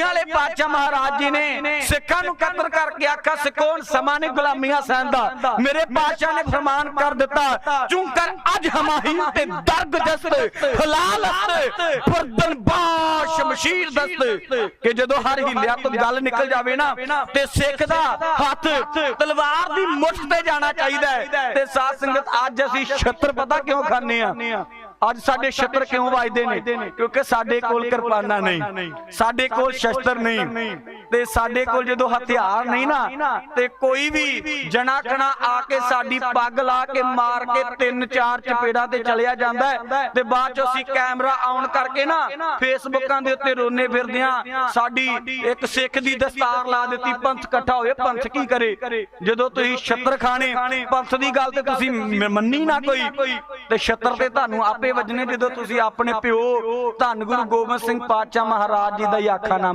ਕਲਗੀਆਂ ਵਾਲੇ ਪਾਤਸ਼ਾਹ ਮਹਾਰਾਜ ਜੀ ਨੇ ਸਿੱਖਾਂ ਨੂੰ ਕਤਲ ਕਰਕੇ ਆਖਿਆ, ਸਿੱਖੋਂ ਸਮਾਂ ਨੇ ਗੁਲਾਮੀਆਂ ਸਹਿਣ ਮੇਰੇ ਪਾਤਸ਼ਾਹ ਨੇ ਫਰਮਾਨ ਕਰ ਦਿੱਤਾ। ਚੁੰਕਰ ਅਜ ਹਮਾਹੀ ਤੇ ਦਰਗ ਦਸਤ ਹਲਾਲ ਅਸਤ ਫਰਦਨ ਬਾਸ਼ ਸ਼ਮਸ਼ੀਰ ਦਸਤ ਕਿ ਜਦੋਂ ਹਰ ਹਿੱਲਿਆ ਤੋਂ ਗੱਲ ਨਿਕਲ ਜਾਵੇ ਨਾ, ਤੇ ਸਿੱਖ ਦਾ ਹੱਥ ਤਲਵਾਰ ਦੀ ਮੁੱਠ ਤੇ ਜਾਣਾ ਚਾਹੀਦਾ ਹੈ। ਤੇ ਸਾਧ ਸੰਗਤ, ਅੱਜ ਅਸੀਂ ਛੱਤਰ ਪਤਾ ਕਿਉਂ ਖਾਂਦੇ ਆ ਅੱਜ ਸਾਡੇ ਛੱਤਰ ਕਿਉਂ ਵੱਜਦੇ ਨੇ? ਕਿਉਂਕਿ ਸਾਡੇ ਕੋਲ ਕਿਰਪਾਨਾਂ ਨਹੀਂ। ਸਾਡੇ ਕੋਲ ਸ਼ਸਤਰ ਨਹੀਂ। ਤੇ ਸਾਡੇ ਕੋਲ ਜਦੋਂ ਹਥਿਆਰ ਨਹੀਂ ਨਾ, ਤੇ ਕੋਈ ਵੀ ਜਣਾ ਖਣਾ ਆ ਕੇ ਸਾਡੀ ਪੱਗ ਲਾ ਕੇ ਮਾਰ ਕੇ ਤਿੰਨ ਚਾਰ ਚਪੇੜਾਂ ਤੇ ਚਲਿਆ ਜਾਂਦਾ ਤੇ ਬਾਅਦ ਚ ਅਸੀਂ ਕੈਮਰਾ ਆਨ ਕਰਕੇ ਨਾ ਫੇਸਬੁੱਕਾਂ ਦੇ ਉੱਤੇ ਰੋਨੇ ਫਿਰਦੇ ਆ ਸਾਡੀ ਇੱਕ ਸਿੱਖ ਦੀ ਦਸਤਾਰ ਲਾ ਦਿੱਤੀ, ਪੰਥ ਇਕੱਠਾ ਹੋਏ, ਪੰਥ ਕੀ ਕਰੇ? ਜਦੋਂ ਤੁਸੀਂ ਛੱਤਰ ਖਾਣੇ, ਪੰਥ ਦੀ ਗੱਲ ਤੇ ਤੁਸੀਂ ਮੰਨੀ ਨਾ ਕੋਈ, ਤੇ ਛੱਤਰ ਤੇ ਤੁਹਾਨੂੰ ਆਪੇ ਵੱਜਣੇ ਜਦੋਂ ਤੁਸੀਂ ਆਪਣੇ ਪਿਓ ਧੰਨ ਗੁਰੂ ਗੋਬਿੰਦ ਸਿੰਘ ਪਾਤਸ਼ਾਹ ਮਹਾਰਾਜ ਜੀ ਦਾ ਹੀ ਆਖਾ ਨਾ